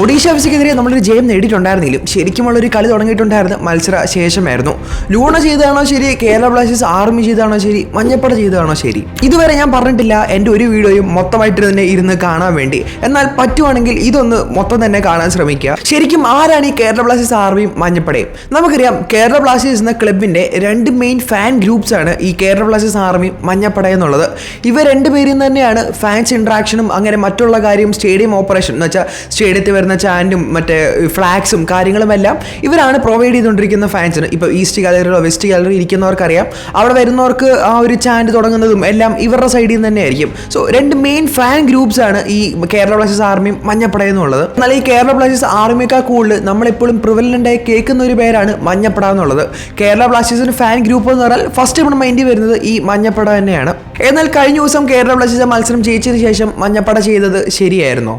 ഒഡീഷ എഫ്സിക്കെതിരെ നമ്മളൊരു ജയം നേടിയിട്ടുണ്ടായിരുന്നെങ്കിലും ശരിക്കുമുള്ള ഒരു കളി തുടങ്ങിയിട്ടുണ്ടായിരുന്ന. മത്സര ശേഷമായിരുന്നു ലൂണ ചെയ്തതാണോ ശരി? കേരള ബ്ലാസ്റ്റേഴ്സ് ആർമി ചെയ്താണോ ശരി? മഞ്ഞപ്പട ചെയ്തതാണോ ശരി? ഇതുവരെ ഞാൻ പറഞ്ഞിട്ടില്ല. എന്റെ ഒരു വീഡിയോയും മൊത്തമായിട്ട് തന്നെ ഇരുന്ന് കാണാൻ വേണ്ടി. എന്നാൽ പറ്റുവാണെങ്കിൽ ഇതൊന്ന് മൊത്തം തന്നെ കാണാൻ ശ്രമിക്കുക. ശരിക്കും ആരാണ് ഈ കേരള ബ്ലാസ്റ്റേഴ്സ് ആർമിയും മഞ്ഞപ്പടയും? നമുക്കറിയാം കേരള ബ്ലാസ്റ്റേഴ്സ് എന്ന ക്ലബിന്റെ രണ്ട് മെയിൻ ഫാൻ ഗ്രൂപ്പ്സ് ആണ് ഈ കേരള ബ്ലാസ്റ്റേഴ്സ് ആർമിയും മഞ്ഞപ്പട എന്നുള്ളത്. ഇവ രണ്ടുപേരും തന്നെയാണ് ഫാൻസ് ഇൻട്രാക്ഷനും അങ്ങനെ മറ്റുള്ള കാര്യം സ്റ്റേഡിയം ഓപ്പറേഷൻ എന്ന് വെച്ചാൽ സ്റ്റേഡിയത്തിൽ വരുന്ന ചാൻഡും മറ്റേ ഫ്ലാഗ്സും കാര്യങ്ങളും എല്ലാം ഇവരാണ് പ്രൊവൈഡ് ചെയ്തുകൊണ്ടിരിക്കുന്ന ഫാൻസിന് ഇപ്പോൾ ഈസ്റ്റ് ഗാലറിയിലോ വെസ്റ്റ് ഗാലറി ഇരിക്കുന്നവർക്കറിയാം. അവിടെ വരുന്നവർക്ക് ആ ഒരു ചാൻഡ് തുടങ്ങുന്നതും എല്ലാം ഇവരുടെ സൈഡിൽ നിന്ന് തന്നെ ആയിരിക്കും. സോ രണ്ട് മെയിൻ ഫാൻ ഗ്രൂപ്പ്സ് ആണ് ഈ കേരള ബ്ലാസ്റ്റേഴ്സ് ആർമിയും മഞ്ഞപ്പട എന്നുള്ളത്. എന്നാൽ ഈ കേരള ബ്ലാസ്റ്റേഴ്സ് ആർമിയേക്കാൾ കൂടുതൽ നമ്മളെപ്പോഴും പ്രിവലന്റായി കേൾക്കുന്ന ഒരു പേരാണ് മഞ്ഞപ്പട എന്നുള്ളത്. കേരള ബ്ലാസ്റ്റേഴ്സിന് ഫാൻ ഗ്രൂപ്പ് എന്ന് പറഞ്ഞാൽ ഫസ്റ്റ് നമ്മുടെ മൈൻഡിൽ വരുന്നത് ഈ മഞ്ഞപ്പട തന്നെയാണ്. എന്നാൽ കഴിഞ്ഞ ദിവസം കേരള ബ്ലാസ്റ്റേഴ്സ് മത്സരം ജയിച്ചതിന് ശേഷം മഞ്ഞപ്പട ചെയ്തത് ശരിയായിരുന്നോ?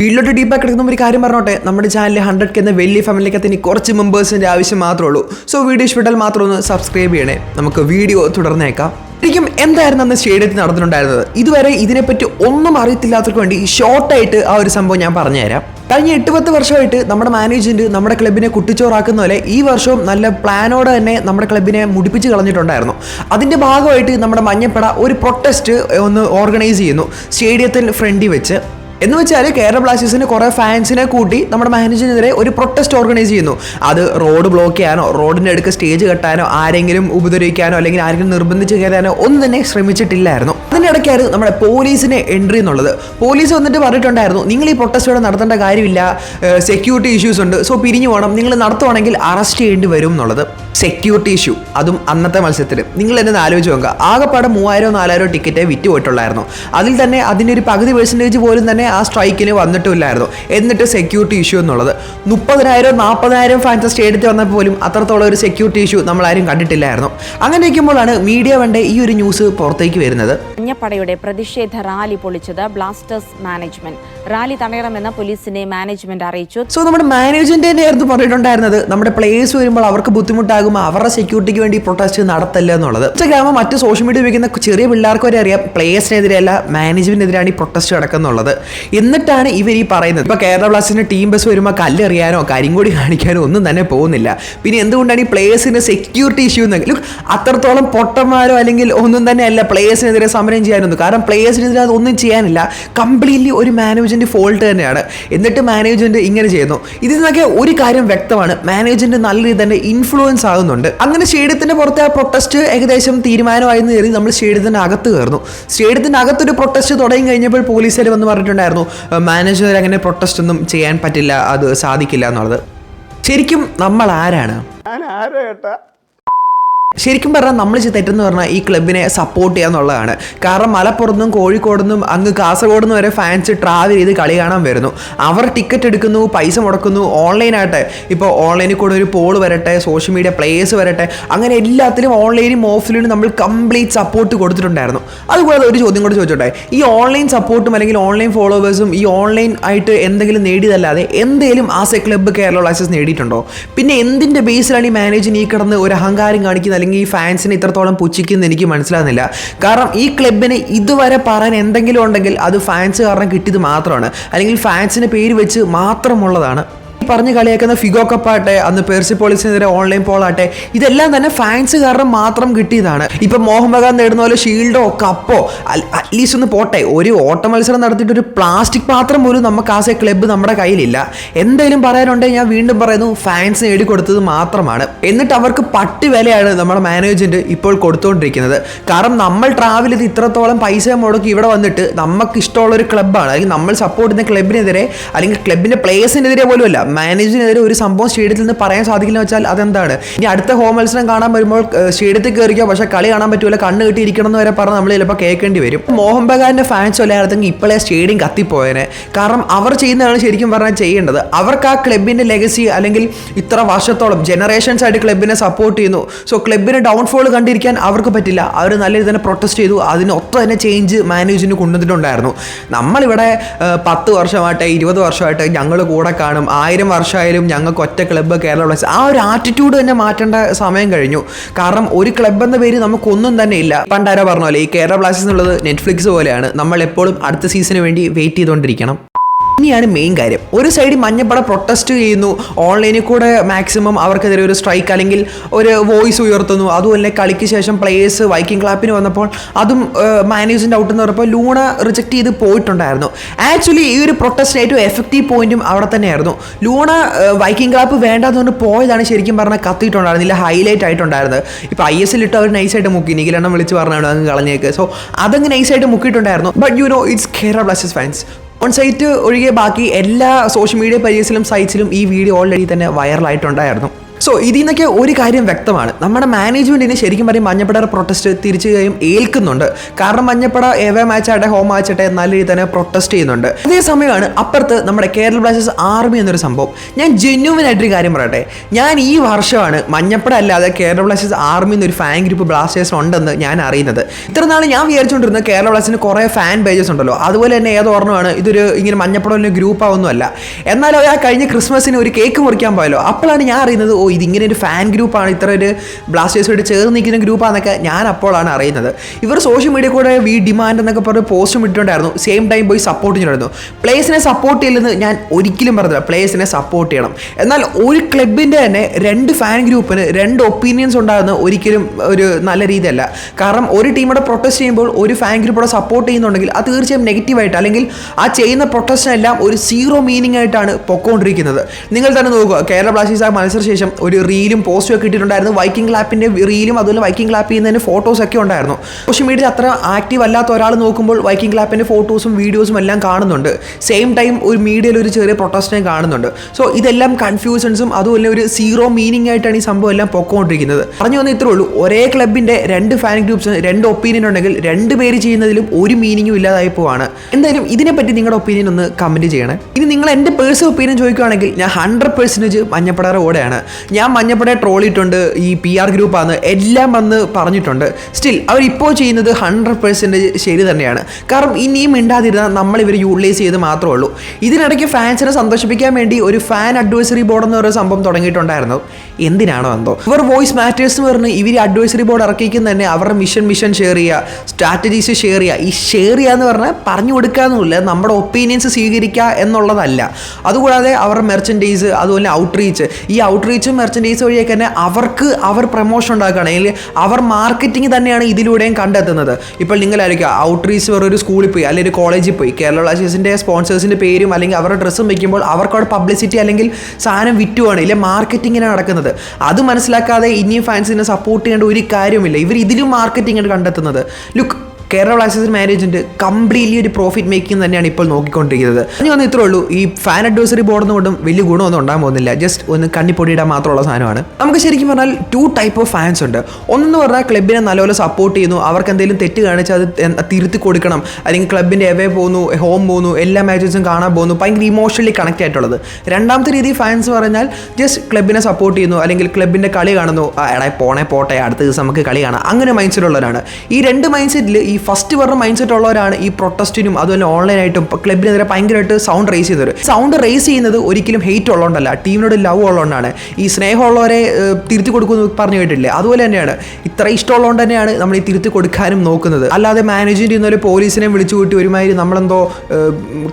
വീട്ടിലോട്ട് ഡീപ്പാക്കി എടുക്കുന്ന ഒരു കാര്യം പറഞ്ഞോട്ടെ. നമ്മുടെ ചാനലിൽ ഹൺഡ്രഡ് എന്ന വലിയ ഫാമിലിക്കകത്ത് ഇനി കുറച്ച് മെമ്പേഴ്സിന്റെ ആവശ്യം മാത്രമേ ഉള്ളൂ. സോ വീഡിയോ ഇഷ്ടപ്പെട്ടാൽ മാത്രം ഒന്ന് സബ്സ്ക്രൈബ് ചെയ്യണേ. നമുക്ക് വീഡിയോ തുടർന്നേക്കാം. ശരിക്കും എന്തായിരുന്നു അന്ന് സ്റ്റേഡിയത്തിൽ നടന്നിട്ടുണ്ടായിരുന്നത്? ഇതുവരെ ഇതിനെപ്പറ്റി ഒന്നും അറിയത്തില്ലാത്തവർക്ക് വേണ്ടി ഷോർട്ടായിട്ട് ആ ഒരു സംഭവം ഞാൻ പറഞ്ഞുതരാം. കഴിഞ്ഞ എട്ട് പത്ത് വർഷമായിട്ട് നമ്മുടെ മാനേജ്മെന്റ് നമ്മുടെ ക്ലബിനെ കുട്ടിച്ചോറാക്കുന്ന പോലെ ഈ വർഷവും നല്ല പ്ലാനോടെ തന്നെ നമ്മുടെ ക്ലബിനെ മുടിപ്പിച്ച് കളഞ്ഞിട്ടുണ്ടായിരുന്നു. അതിന്റെ ഭാഗമായിട്ട് നമ്മുടെ മഞ്ഞപ്പട ഒരു പ്രൊട്ടസ്റ്റ് ഒന്ന് ഓർഗനൈസ് ചെയ്യുന്നു. സ്റ്റേഡിയത്തിൽ ഫ്രണ്ടിൽ വെച്ച്. എന്ന് വെച്ചാൽ കേരള ബ്ലാസ്റ്റേഴ്സിന് കുറെ ഫാൻസിനെ കൂട്ടി നമ്മുടെ മാനേജറിനെതിരെ ഒരു പ്രൊട്ടസ്റ്റ് ഓർഗനൈസ് ചെയ്യുന്നു. അത് റോഡ് ബ്ലോക്ക് ചെയ്യാനോ റോഡിന്റെ അടുക്ക് സ്റ്റേജ് കെട്ടാനോ ആരെങ്കിലും ഉപദ്രവിക്കാനോ അല്ലെങ്കിൽ ആരെങ്കിലും നിർബന്ധിച്ച് കയറാനോ ഒന്നും തന്നെ ശ്രമിച്ചിട്ടില്ലായിരുന്നു. അതിനിടയ്ക്കായിരുന്നു നമ്മുടെ പോലീസിന് എൻട്രി എന്നുള്ളത്. പോലീസ് വന്നിട്ട് പറഞ്ഞിട്ടുണ്ടായിരുന്നു നിങ്ങൾ ഈ പ്രൊട്ടസ്റ്റ് ഇവിടെ നടത്തേണ്ട കാര്യമില്ല. സെക്യൂരിറ്റി ഇഷ്യൂസ് ഉണ്ട്. സോ പിരിഞ്ഞു പോകണം. നിങ്ങൾ നടത്തുവാണെങ്കിൽ അറസ്റ്റ് ചെയ്യേണ്ടി വരും എന്നുള്ളത്. സെക്യൂരിറ്റി ഇഷ്യൂ അതും അന്നത്തെ മത്സരത്തിൽ നിങ്ങൾ എന്നെ ആലോചിച്ച് നോക്കുക. ആകെപ്പാടെ മൂവായിരോ നാലായിരോ ടിക്കറ്റേ വിറ്റ് പോയിട്ടുള്ളായിരുന്നു. അതിൽ തന്നെ അതിന്റെ ഒരു പകുതി പെർസെന്റേജ് പോലും തന്നെ ആ സ്ട്രൈക്കിന് വന്നിട്ടില്ലായിരുന്നു. എന്നിട്ട് സെക്യൂരിറ്റി ഇഷ്യൂ എന്നുള്ളത്. മുപ്പതിനായിരം നാൽപ്പതിനായിരം ഫാൻസ് സ്റ്റേഡിയത്തിൽ വന്നപ്പോൾ പോലും അത്രത്തോളം ഒരു സെക്യൂരിറ്റി ഇഷ്യൂ നമ്മളാരും കണ്ടിട്ടില്ലായിരുന്നു. അങ്ങനെ ഇരിക്കുമ്പോഴാണ് മീഡിയ വണ്ടേ ഈ ഒരു ന്യൂസ് പുറത്തേക്ക് വരുന്നത്. മഞ്ഞപ്പടയുടെ പ്രതിഷേധ റാലി പൊളിച്ചത് ബ്ലാസ്റ്റേഴ്സ് മാനേജ്മെന്റ്. റാലി തടയണമെന്ന് പോലീസിനെ മാനേജ്മെന്റ് അറിയിച്ചു. സോ നമ്മുടെ മാനേജ്മെന്റ് നേരത്തെ പറഞ്ഞിട്ടുണ്ടായിരുന്നത് നമ്മുടെ പ്ലേയേഴ്സ് വരുമ്പോൾ അവർക്ക് ബുദ്ധിമുട്ടാകുമ്പോൾ അവരുടെ സെക്യൂരിറ്റിക്ക് വേണ്ടി പ്രൊട്ടസ്റ്റ് നടത്തല്ല എന്നുള്ളത്. ഇൻസ്റ്റാഗ്രാമോ മറ്റ് സോഷ്യൽ മീഡിയ ഉപയോഗിക്കുന്ന ചെറിയ പിള്ളേർക്ക് വരെ അറിയാം പ്ലേയേഴ്സിനെതിരെയല്ല മാനേജ്മെന്റിനെതിരെയാണ് ഈ പ്രൊട്ടസ്റ്റ് നടക്കുന്നുള്ളത്. എന്നിട്ടാണ് ഇവർ ഈ പറയുന്നത്. ഇപ്പൊ കേരള ബ്ലാസ്റ്റേഴ്സിന് ടീം ബസ് വരുമ്പോൾ കല്ലെറിയാനോ കരിങ്കൊടി കാണിക്കാനോ ഒന്നും തന്നെ പോകുന്നില്ല. പിന്നെ എന്തുകൊണ്ടാണ് ഈ പ്ലേയേഴ്സിന് സെക്യൂരിറ്റി ഇഷ്യൂ എന്ന്? ലുക്ക് അത്രത്തോളം പൊട്ടന്മാരോ അല്ലെങ്കിൽ ഒന്നും തന്നെ അല്ല പ്ലേയേഴ്സിനെതിരെ സമരം ചെയ്യാനൊന്നും. കാരണം പ്ലേയേഴ്സിനെതിരെ അതൊന്നും ചെയ്യാനില്ല. കംപ്ലീറ്റ്ലി ഒരു മാനേജ്മെന്റ് ഫോൾട്ട് തന്നെയാണ്. എന്നിട്ട് മാനേജ്മെന്റ് ഇങ്ങനെ ചെയ്യുന്നു. ഇതിൽ നിന്നൊക്കെ ഒരു കാര്യം വ്യക്തമാണ്. മാനേജ്മെന്റ് നല്ല രീതിയിൽ തന്നെ ഇൻഫ്ലുവൻസ് ആകുന്നുണ്ട് അങ്ങനെ സ്റ്റേഡിയത്തിന്റെ പുറത്തെ ആ പ്രൊട്ടസ്റ്റ് ഏകദേശം തീരുമാനമായെന്ന് കയറി നമ്മൾ സ്റ്റേഡിയത്തിന്റെ അകത്ത് കയറുന്നു. സ്റ്റേഡിയത്തിന്റെ അകത്തൊരു പ്രൊട്ടസ്റ്റ് തുടങ്ങി കഴിഞ്ഞപ്പോൾ പോലീസുകാർ വന്ന് പറഞ്ഞിട്ടുണ്ടായിരുന്നു മാനേജർ അങ്ങനെ പ്രൊട്ടസ്റ്റ് ഒന്നും ചെയ്യാൻ പറ്റില്ല അത് സാധിക്കില്ല എന്നുള്ളത്. ശരിക്കും നമ്മൾ ആരാണ്? ഞാൻ ആരാ ശരിക്കും പറഞ്ഞാൽ നമ്മൾ തെറ്റെന്ന് പറഞ്ഞാൽ ഈ ക്ലബിനെ സപ്പോർട്ട് ചെയ്യുക എന്നുള്ളതാണ്. കാരണം മലപ്പുറത്തുനിന്നും കോഴിക്കോടുനിന്നും അങ്ങ് കാസർഗോഡ് നിന്ന് വരെ ഫാൻസ് ട്രാവൽ ചെയ്ത് കളി കാണാൻ വരുന്നു. അവർ ടിക്കറ്റ് എടുക്കുന്നു പൈസ മുടക്കുന്നു ഓൺലൈനായിട്ട് ഇപ്പോൾ ഓൺലൈനിൽ കൂടെ ഒരു പോൾ വരട്ടെ സോഷ്യൽ മീഡിയ പ്ലേയേഴ്സ് വരട്ടെ അങ്ങനെ എല്ലാത്തിലും ഓൺലൈനും ഓഫ്ലൈനും നമ്മൾ കംപ്ലീറ്റ് സപ്പോർട്ട് കൊടുത്തിട്ടുണ്ടായിരുന്നു. അതുകൂടാതെ ഒരു ചോദ്യം കൂടെ ചോദിച്ചോട്ടെ? ഈ ഓൺലൈൻ സപ്പോർട്ടും അല്ലെങ്കിൽ ഓൺലൈൻ ഫോളോവേഴ്സും ഈ ഓൺലൈൻ ആയിട്ട് എന്തെങ്കിലും നേടിയതല്ലാതെ എന്തെങ്കിലും as a club Kerala Blasters നേടിയിട്ടുണ്ടോ? പിന്നെ എന്തിന്റെ ബേസിലാണ് ഈ മാനേജിന് ഈ കിടന്ന് ഒരു അഹങ്കാരം കാണിക്കുന്നത് അല്ലെങ്കിൽ ഈ ഫാൻസിനെ ഇത്രത്തോളം പുച്ഛിക്കുന്നു എനിക്ക് മനസ്സിലാകുന്നില്ല. കാരണം ഈ ക്ലബിന് ഇതുവരെ പറയാൻ എന്തെങ്കിലും ഉണ്ടെങ്കിൽ അത് ഫാൻസ് കാരണം കിട്ടിയത് മാത്രമാണ്. അല്ലെങ്കിൽ ഫാൻസിന് പേര് വെച്ച് മാത്രമുള്ളതാണ് പറഞ്ഞ് കളിയാക്കുന്ന ഫിഗോ കപ്പാട്ടെ അന്ന് പെർസിപ്പോളിസിനെതിരെ ഓൺലൈൻ പോളാട്ടെ ഇതെല്ലാം തന്നെ ഫാൻസ് കാരണം മാത്രം കിട്ടിയതാണ്. ഇപ്പൊ മോഹൻ ബഗാൻ നേടുന്ന പോലെ ഷീൽഡോ കപ്പോ അറ്റ്ലീസ്റ്റ് ഒന്ന് പോട്ടെ. ഒരു ഓട്ട മത്സരം നടത്തിയിട്ട് ഒരു പ്ലാസ്റ്റിക് പാത്രം പോലും നമുക്ക് ആസ് ക്ലബ്ബ് നമ്മുടെ കയ്യിലില്ല. എന്തെങ്കിലും പറയാനുണ്ടെങ്കിൽ ഞാൻ വീണ്ടും പറയുന്നു ഫാൻസ് നേടിക്കൊടുത്തത് മാത്രമാണ്. എന്നിട്ട് അവർക്ക് പട്ടി വിലയാണ് നമ്മുടെ മാനേജ്മെന്റ് ഇപ്പോൾ കൊടുത്തുകൊണ്ടിരിക്കുന്നത് കാരണം നമ്മൾ ട്രാവൽ ചെയ്ത് ഇത്രത്തോളം പൈസ മുടക്കി ഇവിടെ വന്നിട്ട് നമുക്ക് ഇഷ്ടമുള്ള ഒരു ക്ലബ്ബാണ് അല്ലെങ്കിൽ നമ്മൾ സപ്പോർട്ട് ചെയ്യുന്ന ക്ലബിനെതിരെ അല്ലെങ്കിൽ ക്ലബിന്റെ പ്ലേയേഴ്സിനെതിരെ പോലും അല്ല മാനേജറിനെതിരെ ഒരു സംഭവം സ്റ്റേഡിയത്തിൽ നിന്ന് പറയാൻ സാധിക്കില്ല വെച്ചാൽ അതെന്താണ്? ഇനി അടുത്ത ഹോം മത്സരം കാണാൻ വരുമ്പോൾ സ്റ്റേഡിയത്തിൽ കയറിക്കോ പക്ഷെ കളി കാണാൻ പറ്റൂല കണ്ണ് കിട്ടിയിരിക്കണം എന്ന് വരെ പറഞ്ഞ് നമ്മൾ ചിലപ്പോൾ കേൾക്കേണ്ടി വരും. മോഹൻ ബഗാന്റെ ഫാൻസ് അല്ലായിരുന്നെങ്കിൽ ഇപ്പോഴേ സ്റ്റേഡിയം കത്തിപ്പോയനെ. കാരണം അവർ ചെയ്യുന്നതാണ് ശരിക്കും പറഞ്ഞാൽ ചെയ്യേണ്ടത്. അവർക്ക് ആ ക്ലബിന്റെ ലെഗസി അല്ലെങ്കിൽ ഇത്ര വർഷത്തോളം ജനറേഷൻസ് ആയിട്ട് ക്ലബിനെ സപ്പോർട്ട് ചെയ്യുന്നു. സോ ക്ലബിന് ഡൗൺഫോൾ കണ്ടിരിക്കാൻ അവർക്ക് പറ്റില്ല. അവർ നല്ല രീതി തന്നെ പ്രൊട്ടസ്റ്റ് ചെയ്തു. അതിനൊത്ത തന്നെ ചേഞ്ച് മാനേജിന് കൊണ്ടുവന്നിട്ടുണ്ടായിരുന്നു. നമ്മളിവിടെ പത്ത് വർഷമായിട്ട് ഇരുപത് വർഷമായിട്ട് ഞങ്ങൾ കൂടെ കാണും. ആയിരം വർഷമായാലും ഞങ്ങൾക്ക് ഒറ്റ ക്ലബ്ബ് കേരള ബ്ലാസ്റ്റേഴ്സ് ആ ഒരു ആറ്റിറ്റ്യൂഡ് തന്നെ മാറ്റേണ്ട സമയം കഴിഞ്ഞു. കാരണം ഒരു ക്ലബ്ബ് എന്ന പേര് നമുക്കൊന്നും തന്നെ ഇല്ല. പണ്ടാരോ പറഞ്ഞ പോലെ ഈ കേരള ബ്ലാസ്റ്റേഴ്സ് എന്നുള്ളത് നെറ്റ്ഫ്ലിക്സ് പോലെയാണ്. നമ്മൾ എപ്പോഴും അടുത്ത സീസണിന് വേണ്ടി വെയിറ്റ് ചെയ്തുകൊണ്ടിരിക്കണം. ഇനിയാണ് മെയിൻ കാര്യം. ഒരു സൈഡിൽ മഞ്ഞപ്പട പ്രൊട്ടസ്റ്റ് ചെയ്യുന്നു. ഓൺലൈനിൽ കൂടെ മാക്സിമം അവർക്കെതിരെ ഒരു സ്ട്രൈക്ക് അല്ലെങ്കിൽ ഒരു വോയിസ് ഉയർത്തുന്നു. അതുമല്ല കളിക്ക് ശേഷം പ്ലേയേഴ്സ് വൈക്കിംഗ് ക്ലാപ്പിന് വന്നപ്പോൾ അതും മാനേജിന്റെ ഔട്ട് എന്ന് പറഞ്ഞപ്പോൾ ലൂണ റിജക്റ്റ് ചെയ്ത് പോയിട്ടുണ്ടായിരുന്നു. ആക്ച്വലി ഈ ഒരു പ്രൊട്ടസ്റ്റ് ഏറ്റവും എഫക്റ്റീവ് പോയിന്റും അവിടെ തന്നെയായിരുന്നു. ലൂണ വൈക്കിംഗ് ക്ലാപ്പ് വേണ്ടാന്നുകൊണ്ട് പോയതാണ് ശരിക്കും പറഞ്ഞാൽ കത്തിയിട്ടുണ്ടായിരുന്നില്ല ഹൈലൈറ്റ് ആയിട്ടുണ്ടായിരുന്നത്. ഇപ്പോൾ ഐ എസ് ഇട്ട് അവർ നൈസായിട്ട് മുക്കി. നിഖിലെണ്ണം വിളിച്ച് പറഞ്ഞാണ് അങ്ങ് കളഞ്ഞേക്ക്. സോ അതങ്ങ് നൈസായിട്ട് മുക്കിയിട്ടുണ്ടായിരുന്നു. But you know it's Kerala Blasters fans on site ഒഴികെ ബാക്കി എല്ലാ സോഷ്യൽ മീഡിയ പേജസിലും സൈറ്റ്സിലും ഈ വീഡിയോ ഓൾറെഡി തന്നെ വൈറലായിട്ടുണ്ടായിരുന്നു സോ ഇതിൽ നിന്നൊക്കെ ഒരു കാര്യം വ്യക്തമാണ്. നമ്മുടെ മാനേജ്മെന്റിന് ശരിക്കും പറയും മഞ്ഞപ്പട പ്രൊട്ടസ്റ്റ് തിരിച്ചുകയും ഏൽക്കുന്നുണ്ട്. കാരണം മഞ്ഞപ്പട എവേ മാച്ചാട്ടെ ഹോം മാച്ചാട്ടെ നല്ല രീതിയിൽ തന്നെ പ്രൊട്ടസ്റ്റ് ചെയ്യുന്നുണ്ട്. അതേ സമയമാണ് അപ്പുറത്ത് നമ്മുടെ കേരള ബ്ലാസ്റ്റേഴ്സ് ആർമി എന്നൊരു സംഭവം. ഞാൻ ജെന്യൂവൻ ആയിട്ടൊരു കാര്യം പറയട്ടെ. ഞാൻ ഈ വർഷമാണ് മഞ്ഞപ്പട അല്ലാതെ കേരള ബ്ലാസ്റ്റേഴ്സ് ആർമി എന്നൊരു ഫാൻ ഗ്രൂപ്പ് ബ്ലാസ്റ്റേഴ്സ് ഉണ്ടെന്ന് ഞാൻ അറിയുന്നത്. ഇത്ര നാൾ ഞാൻ വിചാരിച്ചുകൊണ്ടിരുന്നത് കേരള ബ്ലാസ്റ്റേഴ്സിന് കുറേ ഫാൻ പേജസ് ഉണ്ടല്ലോ. അതുപോലെ തന്നെ ഏത് ഓർമ്മയാണ് ഇതൊരു ഇങ്ങനെ മഞ്ഞപ്പടം ഗ്രൂപ്പ് ആവുന്നതല്ല. എന്നാൽ ആ കഴിഞ്ഞ ക്രിസ്മസിന് ഒരു കേക്ക് മുറിക്കാൻ പോയല്ലോ. അപ്പോഴാണ് ഞാൻ അറിയുന്നത് ഓ ഇതിങ്ങനെ ഒരു ഫാൻ ഗ്രൂപ്പാണ് ഇത്ര ഒരു ബ്ലാസ്റ്റേഴ്സുമായിട്ട് ചേർന്ന് നിൽക്കുന്ന ഗ്രൂപ്പാണെന്നൊക്കെ ഞാൻ അപ്പോഴാണ് അറിയുന്നത്. ഇവർ സോഷ്യൽ മീഡിയ കൂടെ വി ഡിമാൻഡ് എന്നൊക്കെ പറഞ്ഞ് പോസ്റ്റും ഇട്ടിട്ടുണ്ടായിരുന്നു. സെയിം ടൈം പോയി സപ്പോർട്ട് ചെയ്തിട്ടുണ്ടായിരുന്നു. പ്ലേയേഴ്സിനെ സപ്പോർട്ട് ചെയ്യില്ലെന്ന് ഞാൻ ഒരിക്കലും പറഞ്ഞില്ല പ്ലേയേഴ്സിനെ സപ്പോർട്ട് ചെയ്യണം. എന്നാൽ ഒരു ക്ലബിന്റെ തന്നെ രണ്ട് ഫാൻ ഗ്രൂപ്പിന് രണ്ട് ഒപ്പീനിയൻസ് ഉണ്ടാകുന്ന ഒരിക്കലും ഒരു നല്ല രീതിയല്ല. കാരണം ഒരു ടീമോടെ പ്രൊട്ടസ്റ്റ് ചെയ്യുമ്പോൾ ഒരു ഫാൻ ഗ്രൂപ്പോടെ സപ്പോർട്ട് ചെയ്യുന്നുണ്ടെങ്കിൽ അത് തീർച്ചയായും നെഗറ്റീവായിട്ട് അല്ലെങ്കിൽ ആ ചെയ്യുന്ന പ്രൊട്ടസ്റ്റിനെല്ലാം ഒരു സീറോ മീനിങ് ആയിട്ടാണ് പൊക്കോണ്ടിരിക്കുന്നത്. നിങ്ങൾ തന്നെ നോക്കുക. കേരള ബ്ലാസ്റ്റേഴ്സ് ആ മത്സരശേഷം ഒരു റീലും പോസ്റ്റും ഒക്കെ ഇട്ടിട്ടുണ്ടായിരുന്നു. വൈക്കിംഗ് ലാപ്പിന്റെ റീലും അതുപോലെ വൈക്കിംഗ് ലാപ്പ് ചെയ്യുന്നതിന് ഫോട്ടോസ് ഒക്കെ ഉണ്ടായിരുന്നു. സോഷ്യൽ മീഡിയ അത്ര ആക്റ്റീവ് അല്ലാത്ത ഒരാൾ നോക്കുമ്പോൾ വൈക്കിംഗ് ലാപ്പിന്റെ ഫോട്ടോസും വീഡിയോസും എല്ലാം കാണുന്നുണ്ട്. സെയിം ടൈം ഒരു മീഡിയയിൽ ഒരു ചെറിയ പ്രൊട്ടസ്റ്റിനെ കാണുന്നുണ്ട്. സോ ഇതെല്ലാം കൺഫ്യൂഷൻസും അതുപോലെ ഒരു സീറോ മീനിങ് ആയിട്ടാണ് ഈ സംഭവം എല്ലാം പൊക്കോണ്ടിരിക്കുന്നത്. പറഞ്ഞു വന്ന ഇത്രേ ഉള്ളൂ. ഒരേ ക്ലബിന്റെ രണ്ട് ഫാൻ ഗ്രൂപ്പ്സ് രണ്ട് ഒപ്പീനിയൻ ഉണ്ടെങ്കിൽ രണ്ട് പേര് ചെയ്യുന്നതിലും ഒരു മീനിങ്ങും ഇല്ലാതായി പോവാണ്. എന്തായാലും ഇതിനെപ്പറ്റി നിങ്ങളുടെ ഒപ്പീനിയൻ ഒന്ന് കമന്റ് ചെയ്യണേ. ഇനി നിങ്ങൾ എന്റെ പേഴ്സണൽ ഒപ്പീനിയൻ ചോദിക്കുകയാണെങ്കിൽ ഞാൻ ഹൺഡ്രഡ് പെർസെന്റേജ് മഞ്ഞപ്പടയുടെ കൂടെയാണ് ഞാൻ മഞ്ഞപ്പടയെ ട്രോളിയിട്ടുണ്ട് ഈ പി ആർ ഗ്രൂപ്പാണ് എല്ലാം വന്ന് പറഞ്ഞിട്ടുണ്ട്. സ്റ്റിൽ അവരിപ്പോൾ ചെയ്യുന്നത് ഹൺഡ്രഡ് പെർസെന്റേജ് ശരി തന്നെയാണ്. കാരണം ഇനിയും മിണ്ടാതിരുന്നാൽ നമ്മൾ ഇവർ യൂട്ടിലൈസ് ചെയ്ത് മാത്രമേ ഉള്ളൂ. ഇതിനിടയ്ക്ക് ഫാൻസിനെ സന്തോഷിപ്പിക്കാൻ വേണ്ടി ഒരു ഫാൻ അഡ്വൈസറി ബോർഡ് എന്ന് പറയുന്ന സംഭവം തുടങ്ങിയിട്ടുണ്ടായിരുന്നു. എന്തിനാണോ എന്തോ. ഇവർ വോയിസ് മാറ്റേഴ്സ് എന്ന് പറഞ്ഞ് ഇവർ അഡ്വൈസറി ബോർഡ് ഇറക്കിക്കുന്ന തന്നെ അവരുടെ മിഷൻ മിഷൻ ഷെയർ ചെയ്യുക സ്ട്രാറ്റജീസ് ഷെയർ ചെയ്യുക. ഈ ഷെയർ ചെയ്യുക എന്ന് പറഞ്ഞാൽ പറഞ്ഞു കൊടുക്കാന്നുമില്ല നമ്മുടെ ഒപ്പീനിയൻസ് സ്വീകരിക്കുക എന്നുള്ളതല്ല. അതുകൂടാതെ അവരുടെ മെർച്ചൻഡൈസ് അതുപോലെ ഔട്ട് റീച്ച് ഈ ഔട്ട് ഔട്ട്റീച്ചും മെർച്ചന്റൈസ് വഴിയൊക്കെ തന്നെ അവർക്ക് അവർ പ്രൊമോഷൻ ഉണ്ടാക്കുകയാണ്. അല്ലെങ്കിൽ അവർ മാർക്കറ്റിംഗ് തന്നെയാണ് ഇതിലൂടെയും കണ്ടെത്തുന്നത്. ഇപ്പോൾ നിങ്ങളായിരിക്കും ഔട്ട്റീച്ച് വേറെ ഒരു സ്കൂളിൽ പോയി അല്ലെങ്കിൽ ഒരു കോളേജിൽ പോയി കേരള ബ്ലാസ്റ്റേഴ്സിന്റെ സ്പോൺസേഴ്സിന്റെ പേരും അല്ലെങ്കിൽ അവരുടെ ഡ്രസ്സും വയ്ക്കുമ്പോൾ അവർക്ക് പബ്ലിസിറ്റി അല്ലെങ്കിൽ സാധനം വിറ്റുവാണ് ഇല്ല മാർക്കറ്റിങ്ങിനാണ് നടക്കുന്നത്. അത് മനസ്സിലാക്കാതെ ഇനിയും ഫാൻസിനെ സപ്പോർട്ട് ചെയ്യേണ്ട ഒരു കാര്യമില്ല ഇവർ ഇതിലും മാർക്കറ്റിംഗ് കണ്ടെത്തുന്നത്. Look Kerala Blasters management completely ഒരു പ്രോഫിറ്റ് മേക്കിംഗ് തന്നെയാണ് ഇപ്പോൾ നോക്കിക്കൊണ്ടിരിക്കുന്നത്. ഇനി ഒന്ന് ഇത്രേ ഉള്ളൂ. ഈ ഫാൻ അഡ്വൈസറി ബോർഡ് കൊണ്ടും വലിയ ഗുണമൊന്നും ഉണ്ടാകാൻ പോകുന്നില്ല. ജസ്റ്റ് ഒന്ന് കണ്ണിപ്പൊടിയിടാൻ മാത്രമുള്ള സാധനമാണ്. നമുക്ക് ശരിക്കും പറഞ്ഞാൽ ടു ടൈപ്പ് ഓഫ് ഫാൻസ് ഉണ്ട്. ഒന്നെന്ന് പറഞ്ഞാൽ ക്ലബിനെ നല്ലപോലെ സപ്പോർട്ട് ചെയ്യുന്നു. അവർക്ക് എന്തെങ്കിലും തെറ്റ് കാണിച്ചാൽ അത് തിരുത്തി കൊടുക്കണം. അല്ലെങ്കിൽ ക്ലബിന്റെ എവേ പോകുന്നു ഹോം പോകുന്നു എല്ലാ മാച്ചസും കാണാൻ പോകുന്നു. ഭയങ്കര ഇമോഷണലി കണക്ട് ആയിട്ടുള്ളത്. രണ്ടാമത്തെ രീതി ഫാൻസ് പറഞ്ഞാൽ ജസ്റ്റ് ക്ലബിനെ സപ്പോർട്ട് ചെയ്യുന്നു. അല്ലെങ്കിൽ ക്ലബിന്റെ കളി കാണുന്നു. എടാ പോണേ പോട്ടെ അടുത്ത ദിവസം നമുക്ക് കളി കാണാം. അങ്ങനെ മൈൻഡ് സെറ്റ് ഉള്ളവരാണ്. ഈ രണ്ട് മൈൻഡ് സെറ്റിൽ ഈ ഫസ്റ്റ് പറഞ്ഞ മൈൻഡ് സെറ്റ് ഉള്ളവരാണ് ഈ പ്രൊട്ടസ്റ്റിനും അതുപോലെ ഓൺലൈനായിട്ടും ക്ലബിനെതിരെ ഭയങ്കരമായിട്ട് സൗണ്ട് റേസ് ചെയ്യുന്നത് സൗണ്ട് റേസ് ചെയ്യുന്നത് ഒരിക്കലും ഹെയ്റ്റ് ഉള്ളതുകൊണ്ടല്ല ടീമിനോട് ലവ് ഉള്ളതുകൊണ്ടാണ്. ഈ സ്നേഹമുള്ളവരെ തിരുത്തി കൊടുക്കുമെന്ന് പറഞ്ഞു കേട്ടില്ലേ അതുപോലെ തന്നെയാണ്. ഇത്ര ഇഷ്ടമുള്ളതുകൊണ്ട് തന്നെയാണ് നമ്മൾ ഈ തിരുത്തി കൊടുക്കാനും നോക്കുന്നത്. അല്ലാതെ മാനേജ്മെന്റ് ചെയ്യുന്ന ഒരു പോലീസിനെ വിളിച്ചു കൂട്ടി ഒരുമാതിരി നമ്മളെന്തോ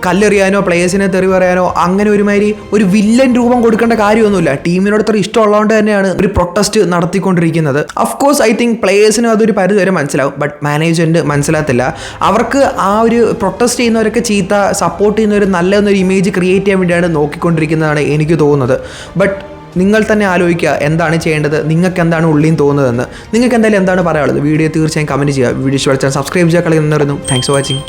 കല്ലെറിയാനോ പ്ലേയേഴ്സിനെ തെറി പറയാനോ അങ്ങനെ ഒരുമാതിരി ഒരു വില്ലൻ രൂപം കൊടുക്കേണ്ട കാര്യമൊന്നുമില്ല. ടീമിനോട് ഇത്ര ഇഷ്ടമുള്ളതുകൊണ്ട് തന്നെയാണ് ഒരു പ്രൊട്ടസ്റ്റ് നടത്തിക്കൊണ്ടിരിക്കുന്നത്. അഫ്കോഴ്സ് ഐ തിങ്ക് പ്ലേയേഴ്സിനും അതൊരു പരിധി വരെ മനസ്സിലാവും. ബട്ട് മാനേജ്മെന്റ് മനസ്സിലാത്തില്ല അവർക്ക് ആ ഒരു പ്രൊട്ടസ്റ്റ് ചെയ്യുന്നവരൊക്കെ ചീത്ത സപ്പോർട്ട് ചെയ്യുന്നവർ നല്ല എന്നൊരു ഇമേജ് ക്രിയേറ്റ് ചെയ്യാൻ വേണ്ടിയാണ് നോക്കിക്കൊണ്ടിരിക്കുന്നതാണ് എനിക്ക് തോന്നുന്നത്. ബട്ട് നിങ്ങൾ തന്നെ ആലോചിക്കുക എന്താണ് ചെയ്യേണ്ടത്? നിങ്ങൾക്ക് എന്താണ് ഉള്ളിയും തോന്നുന്നതെന്ന്. നിങ്ങൾക്ക് എന്തായാലും എന്താണ് പറയാനുള്ളത്? വീഡിയോ തീർച്ചയായും കമന്റ് ചെയ്യുക. വീഡിയോ ഇഷ്ടപ്പെട്ടാൽ സബ്സ്ക്രൈബ് ചെയ്യാൻ കളി നിന്നിരുന്നു താങ്ക്സ് ഫോർ വാച്ചിങ്